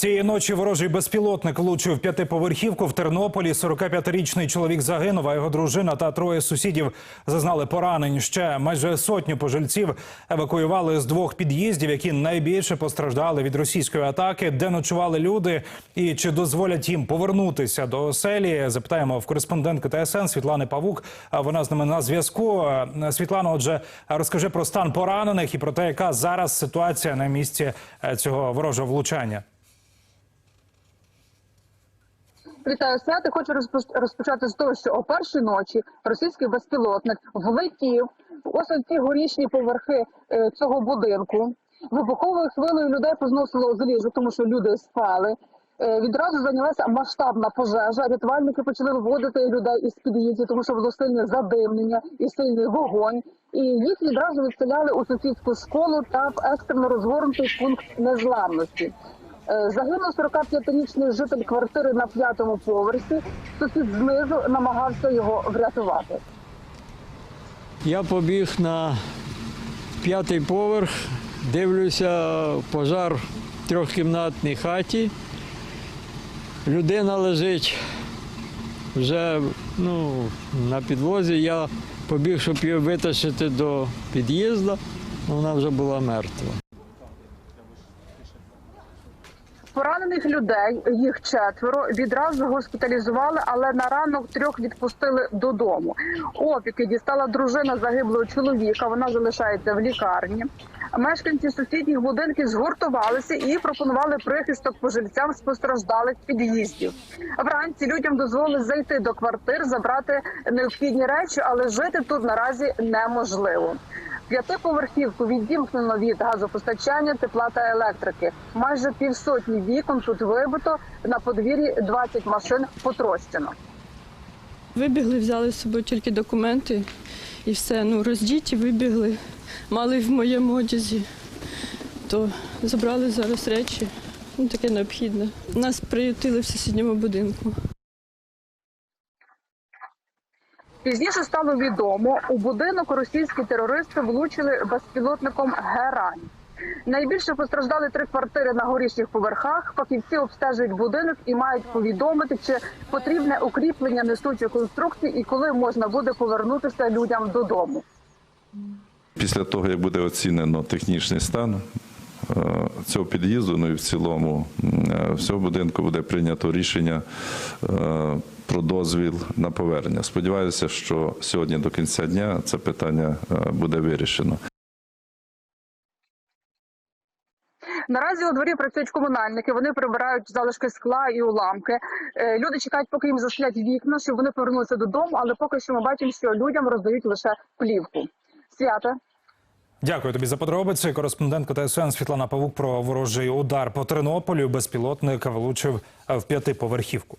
Цієї ночі ворожий безпілотник влучив п'ятиповерхівку в Тернополі. 45-річний чоловік загинув, а його дружина та троє сусідів зазнали поранень. Ще майже сотню пожильців евакуювали з двох під'їздів, які найбільше постраждали від російської атаки. Де ночували люди і чи дозволять їм повернутися до оселі? Запитаємо в кореспондентки ТСН Світлани Павук. Вона з нами на зв'язку. Світлана, отже, розкажи про стан поранених і про те, яка зараз ситуація на місці е, цього ворожого влучання. Вітаю свято. Хочу розпоч- розпочати з того, що о першій ночі російський безпілотник влетів ось ці горішні поверхи е, цього будинку. Вибуховою хвилею людей позносило з тому що люди спали. Е, Відразу зайнялася масштабна пожежа. Рятувальники почали виводити людей із під'їздів, тому що було сильне задимлення і сильний вогонь. І їх відразу відселяли у сусідську школу та в екстрено розгорнутий пункт незламності. Е, Загинув 45-річний житель квартири на п'ятому поверсі. Сусід знизу намагався його врятувати. Я побіг на п'ятий поверх, дивлюся пожар в трьохкімнатній хаті. Людина лежить вже ну, на підлозі. Я побіг, щоб її витащити до під'їзду, вона вже була мертва. Поранених людей, їх четверо, відразу госпіталізували, але на ранок трьох відпустили додому. Опіки дістала дружина загиблого чоловіка. Вона залишається в лікарні. Мешканці сусідніх будинків згуртувалися і пропонували прихисток пожильцям з постраждалих під'їздів. Вранці людям дозволили зайти до квартир, забрати необхідні речі, але жити тут наразі неможливо. П'ятиповерхівку відімкнено від газопостачання, тепла та електрики. Майже півсотні вікон тут вибито. На подвір'ї 20 машин потрощено. Вибігли, взяли з собою тільки документи і все. Ну, роздіті, вибігли, мали в моєму одязі, то забрали зараз речі. Ну, таке необхідне. Нас приютили в сусідньому будинку. Пізніше стало відомо, у будинок російські терористи влучили безпілотником Герань. Найбільше постраждали три квартири на горішніх поверхах. Фахівці обстежують будинок і мають повідомити, чи потрібне укріплення несучої конструкції і коли можна буде повернутися людям додому. Після того, як буде оцінено технічний стан цього під'їзду, ну і в цілому е, всього будинку буде прийнято рішення е, про дозвіл на повернення. Сподіваюся, що сьогодні до кінця дня це питання е, буде вирішено. Наразі у дворі працюють комунальники. Вони прибирають залишки скла і уламки. Е, Люди чекають, поки їм зашлять вікна, щоб вони повернулися додому. Але поки що ми бачимо, що людям роздають лише плівку. Свята. Дякую тобі за подробиці. Кореспондентка ТСН Світлана Павук про ворожий удар по Тернополю. Безпілотник влучив в п'ятиповерхівку.